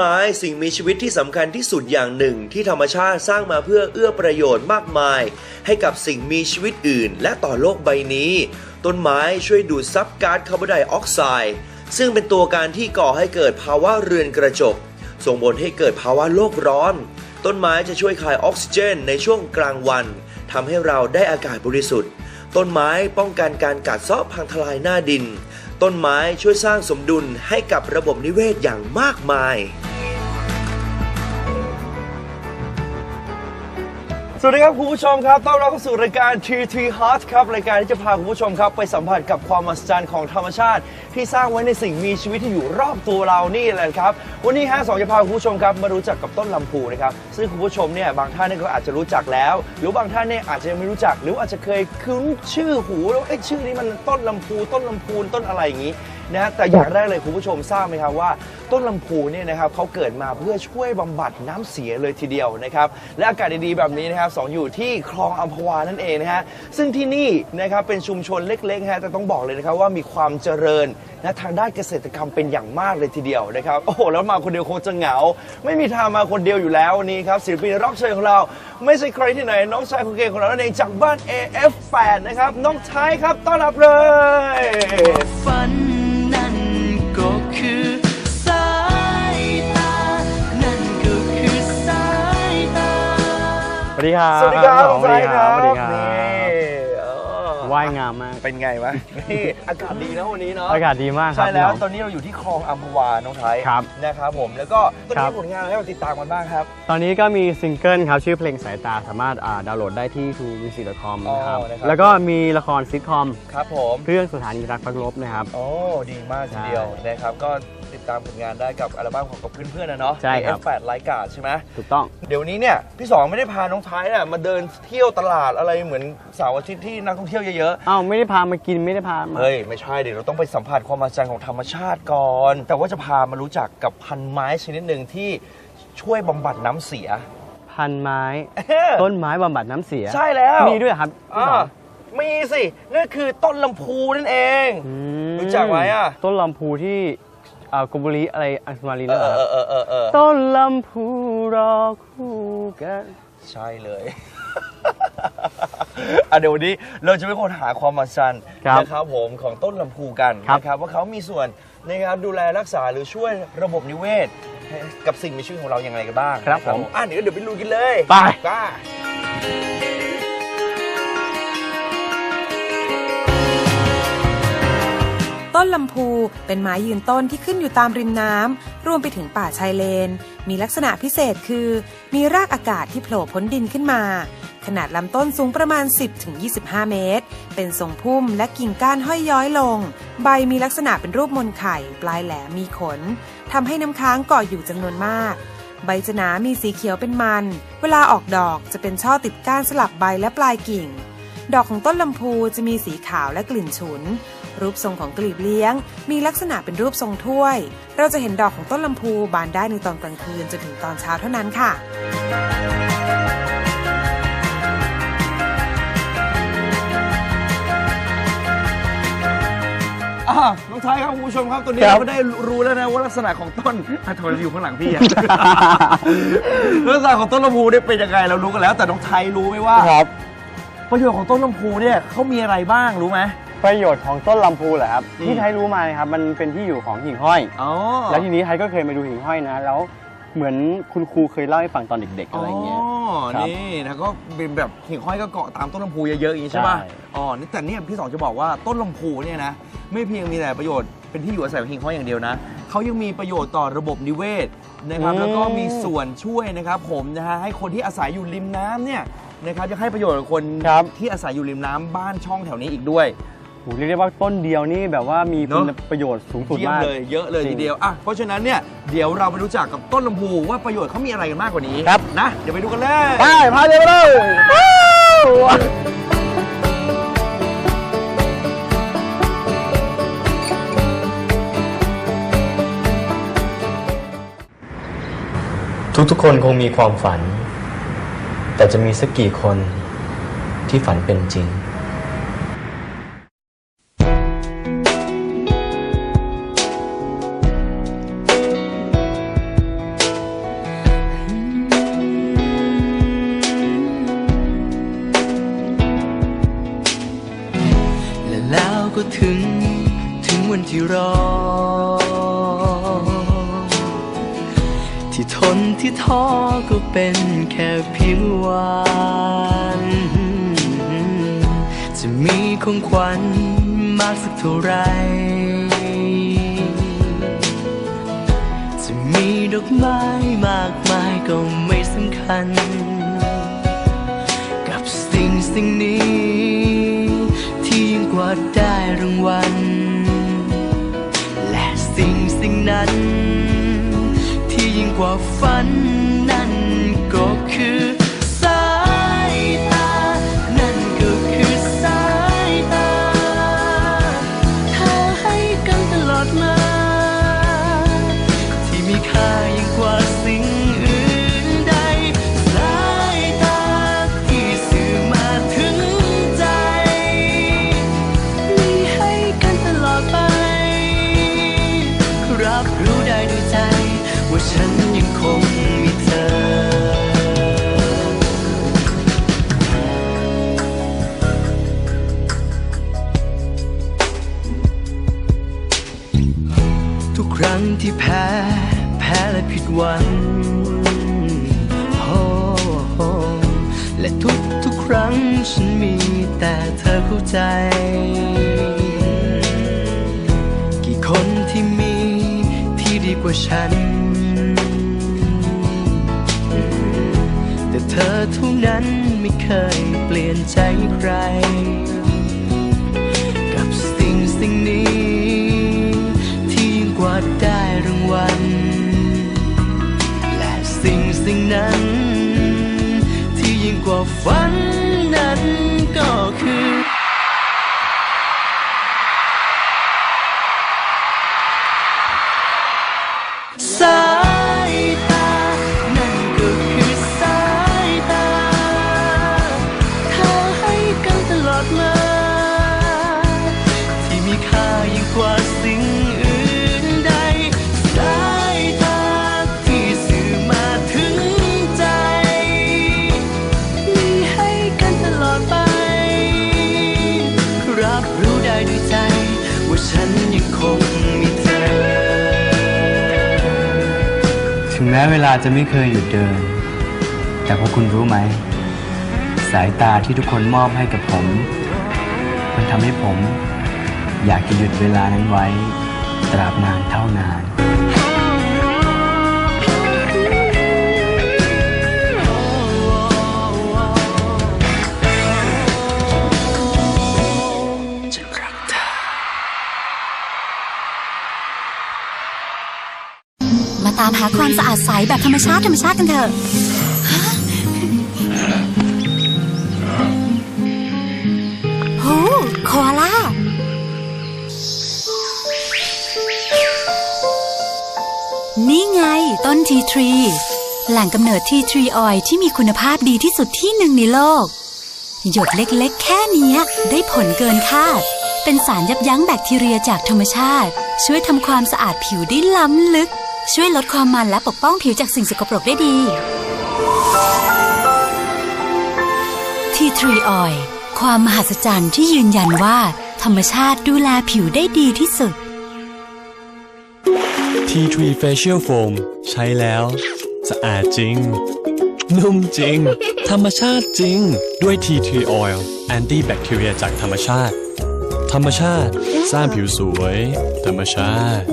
ไม้สิ่งมีชีวิตที่สำคัญที่สุดอย่างหนึ่ง ที่ธรรมชาติสร้างมาเพื่อเอื้อประโยชน์มากมาย ให้กับสิ่งมีชีวิตอื่น และต่อโลกใบนี้ ต้นไม้ช่วยดูดซับก๊าซคาร์บอนไดออกไซด์ซึ่งเป็นตัวการที่ก่อให้เกิดภาวะเรือนกระจก ส่งผลให้เกิดภาวะโลกร้อน ต้นไม้จะช่วยคายออกซิเจนในช่วงกลางวัน ทำให้เราได้อากาศบริสุทธิ์ ต้นไม้ป้องกันการกัดเซาะพังทลายหน้าดิน ต้นไม้ช่วยสร้างสมดุลให้กับระบบนิเวศอย่างมากมาย สวัสดีครับคุณผู้ชมครับต้อนรับเข้าสู่รายการ TT Heart ครับรายการที่จะพาคุณผู้ชมครับ ไปสัมผัสกับความมหัศจรรย์ของธรรมชาติ ที่สร้างไว้ในสิ่งมีชีวิตที่อยู่รอบตัวเรานี่แหละครับ วันนี้ฮะสองจะพาคุณผู้ชมครับมารู้จักกับต้นลำพูนะครับซึ่งคุณผู้ชมเนี่ยบางท่านเนี่ยก็อาจจะรู้จักแล้ว หรือบางท่านเนี่ยอาจจะยังไม่รู้จัก หรืออาจจะเคยคุ้นชื่อหูแล้วเอ้ชื่อนี้มันต้นลำพูต้นลำพูนต้นอะไรอย่างนี้ นะแต่อย่างแรกเลยคุณผู้ชมทราบไหมครับว่า ต้นลำพูเนี่ยนะครับเขาเกิดมาเพื่อช่วยบำบัดน้ำเสียเลยทีเดียวนะครับและอากาศดีๆแบบนี้นะครับสองอยู่ที่คลองอัมพวานั่นเองนะฮะซึ่งที่นี่นะครับเป็นชุมชนเล็กๆฮะแต่ต้องบอกเลยนะครับว่ามีความเจริญนะทางด้านเกษตรกรรมเป็นอย่างมากเลยทีเดียวนะครับโอ้โหแล้วมาคนเดียวคงจะเหงา ไม่มีทางมาคนเดียวอยู่แล้ววันนี้ครับศิลปินร็อกเชยของเรา ไม่ใช่ใครที่ไหน น้องชายคนเก่งของเรานั่นเองจากบ้าน AF8 นะครับน้องไทยครับต้อนรับเลย ฝัน วัสดีครับสวัสดีครับสวัสดีครับสสวัวัสสดีดีคครัรับนี่เออว่ายงามมาก เป็นไงวะนี่อากาศดีนะวันนี้เนาะ อากาศดีมากครับ ใช่แล้วพี่ตน้อนนี้เราอยู่ที่คลองอัมพวา น้องไทยครับนะครับผม แล้วก็ตอนครันี้บผลงานอะไรให้เราติดตามกันบ้างครับ ตอนนี้ก็มีซิงเกิลครับชื่อเพลงสายตาสามารถอ่าดาวน์โหลดได้ที่ t o m u s i c c o m นะครับอ๋อนะครับ แล้วก็มีละครซิทคอม ครับผม เรื่องสถานีรักพักลบนะครับ โอ้ ดีมากทีเดียวนะครับ ก็ ติดตามผลงานได้กับอัลบั้มของกับเพื่อนๆนะเนาะใช่ครับ F8 ไลกาใช่ไหมถูกต้อง เดี๋ยวนี้เนี่ยพี่สองไม่ได้พาน้องไทยน่ะมาเดินเที่ยวตลาดอะไรเหมือนเสาร์อาทิตย์ที่นักท่องเที่ยวเยอะอ้าวไม่ได้พามากินไม่ได้พาๆมา เฮ้ยไม่ใช่เดี๋ยวเราต้องไปสัมผัสความมหัศจรรย์ของธรรมชาติก่อน แต่ว่าจะพามารู้จักกับพันไม้ชนิดหนึ่งที่ช่วยบำบัดน้ำเสีย พันไม้ ต้นไม้บำบัดน้ำเสีย ใช่แล้วมีด้วยเหรอครับพี่อ่าสองมีสินั่นคือต้นลำพูนั่นเอง อืมรู้จักไหมอะต้นลำพูที่อ่า กบุรีอะไรอังสมารีเอแล้วเหรออครับเออเออเออต้นลำพูรอคู่กัน ใช่เลยอะเดี๋ยววันนี้เราจะไปค้นหาความมหัศจรรย์ครับนะครับผมของต้นลำพูกันครับนะครับว่าเขามีส่วนในการดูแลรักษาหรือช่วยระบบนิเวศให้กับสิ่งมีชีวิตของเราอย่างไรกันบ้างครับนะผม อะเดี๋ยวเดี๋ยวไปลุยกันเลย ไป ไป ต้นลำพู เป็นไม้ยืนต้นที่ขึ้นอยู่ตามริมน้ำรวมไปถึงป่าชายเลน มีลักษณะพิเศษคือ มีรากอากาศที่โผล่พ้นดินขึ้นมา ขนาดลำต้นสูงประมาณ 10-25 เมตร เป็นทรงพุ่มและกิ่งก้านห้อยย้อยลง ใบมีลักษณะเป็นรูปมนไข่ ปลายแหลมมีขนทำให้น้ำค้างเกาะอยู่จำนวนมากใบจะหนามีสีเขียวเป็นมัน เวลาออกดอกจะเป็นช่อติดก้านสลับใบและปลายกิ่ง ดอกของต้นลำพูจะมีสีขาวและกลิ่นฉุน รูปทรงของกลีบเลี้ยง มีลักษณะเป็นรูปทรงถ้วย เราจะเห็นดอกของต้นลำพูบานได้ในตอนกลางคืนจนถึงตอนเช้าเท่านั้นค่ะอะน้องไทยครับคุณผู้ชมครับตัวนี้ครับเราก็ได้รู้แล้วนะว่าลักษณะของต้นอะทำไมเราอยู่ข้างหลังพี่อะลักษณะของต้นลำพูเนี่ยเป็นยังไงเรารู้กันแล้ว แต่น้องไทยรู้ไหมว่า ครับ ประโยชน์ของต้นลำพูเนี่ยเขามีอะไรบ้างรู้ไหม ประโยชน์ของต้นลำพูเหรอครับอืมที่ไทยรู้มานะครับมันเป็นที่อยู่ของหิ่งห้อย อ๋อแล้วทีนี้ไทยก็เคยมาดูหิ่งห้อยนะ แล้วเหมือนคุณครูเคยเล่าให้ฟังตอนเด็กๆอะไรเงี้ยอ๋อครับนี่นะก็เป็นแบบหิ่งห้อยก็เกาะตามต้นลำพูเยอะๆอย่างนี้ใช่ป่ะใช่ อ๋อนี่แต่เนี่ยพี่สองจะบอกว่าต้นลำพูเนี่ยนะไม่เพียงมีแต่ประโยชน์เป็นที่อยู่อาศัยของหิ่งห้อยอย่างเดียวนะเขายังมีประโยชน์ต่อระบบนิเวศนะครับแล้วก็มีส่วนช่วยนะครับผมนะฮะให้คนที่อาศัยอยู่ริมน้ำเนี่ยนะครับยังให้ประโยชน์กับคนครับ ที่อาศัยอยู่ริมน้ำบ้านช่องแถวนี้อีกด้วยโหเรียกได้ว่าต้นเดียวนี่แบบว่ามีเนอะคุณประโยชน์สูงสุดเยี่ยมมาก เลยเยอะเลยจริทีงเดียวอะเพราะฉะนั้นเนี่ยเดี๋ยวเราไปรู้จักกับต้นลำพูว่าประโยชน์เขามีอะไรกันมากกว่านี้ครับ นะเดี๋ยวไปดูกันเลย ไปพาเดินไปเลยทุกๆ คนคงมีความฝัน แต่จะมีสักกี่คนที่ฝันเป็นจริง ถึงวันที่รอ ที่ทนที่ท้อก็เป็นแค่เพียงวันจะมีของขวัญมากสักเท่าไหรจะมีดอกไม้มากมายก็ไม่สำคัญ กับสิ่งสิ่งนี้ รางวัล และสิ่งสิ่งนั้น ที่ยิ่งกว่าฝันนั่น แต่เธอเข้าใจ กี่คนที่มีที่ดีกว่าฉัน แต่เธอเท่านั้นไม่เคยเปลี่ยนใจใคร ม้เวลาจะไม่เคยหยุดเดิน แต่พวกคุณรู้ไหม สายตาที่ทุกคนมอบให้กับผม มันทำให้ผม อยากจะหยุดเวลานั้นไว้ ตราบนานเท่านานฉัน ความสะอาดใสแบบธรรมชาติธรรมชาติกันเถอะฮะโหโคอาล่านี่ไงต้นทีทรี แหล่งกำเนิดทีทรีออยที่มีคุณภาพดีที่สุดที่หนึ่งในโลก หยดเล็กๆ แค่นี้ได้ผลเกินคาด เป็นสารยับยั้งแบคทีเรียจากธรรมชาติ ช่วยทำความสะอาดผิวได้ล้ำลึก ช่วยลดความมันและปกป้องผิวจากสิ่งสกปรกได้ดีทีทรีออยความมหัศจรรย์ที่ยืนยันว่า ธรรมชาติดูแลผิวได้ดีที่สุด T3 Facial Foam ใช้แล้ว สะอาดจริง นุ่มจริง ธรรมชาติจริง ด้วย T3 Oil Anti Bacteria จากธรรมชาติ ธรรมชาติ สร้างผิวสวย ธรรมชาติ